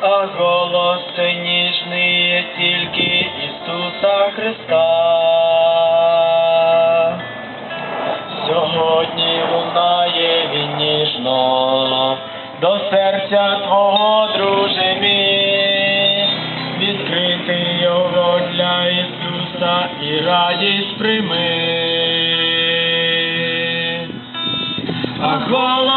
А голос ніжний є тільки Ісуса Христа. Сьогодні лунає він ніжно до серця Твого, друже мій, відкрити його для Ісуса і радість прийми. А голос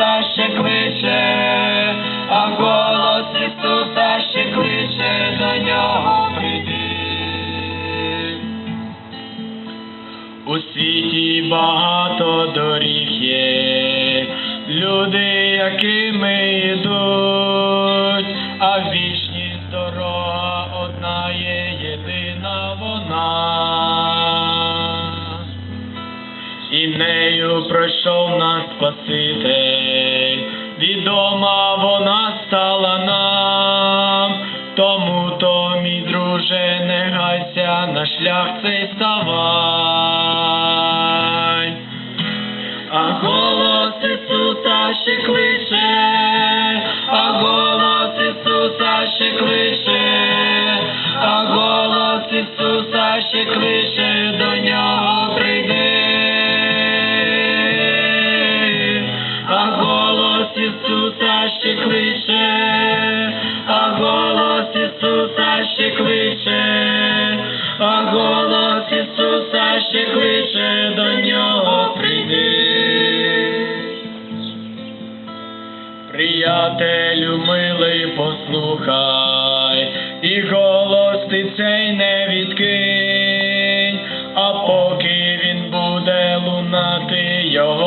Ісуса ще кличе, а голос Ісуса ще кличе, до нього прийди. У світі багато доріг є, люди, якими йдуть, а вічність дорога одна є, єдина вона. І нею пройшов нас Спаситель, відома вона стала нам, тому то, мій друже, не гайся, на шлях цей ставай. А голос Ісуса ще кличе, ще кличе, а голос Ісуса ще кличе, а голос Ісуса ще кличе, до нього прийди. Приятелю милий, послухай, і голос ти цей не відкинь, а поки він буде лунати, його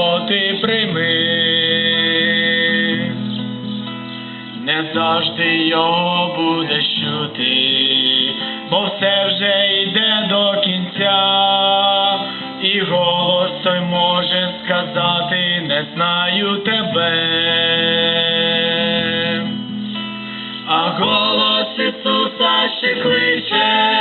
завжди його будеш чути, бо все вже йде до кінця, і голос той може сказати, не знаю тебе. А голос Ісуса ще кличе,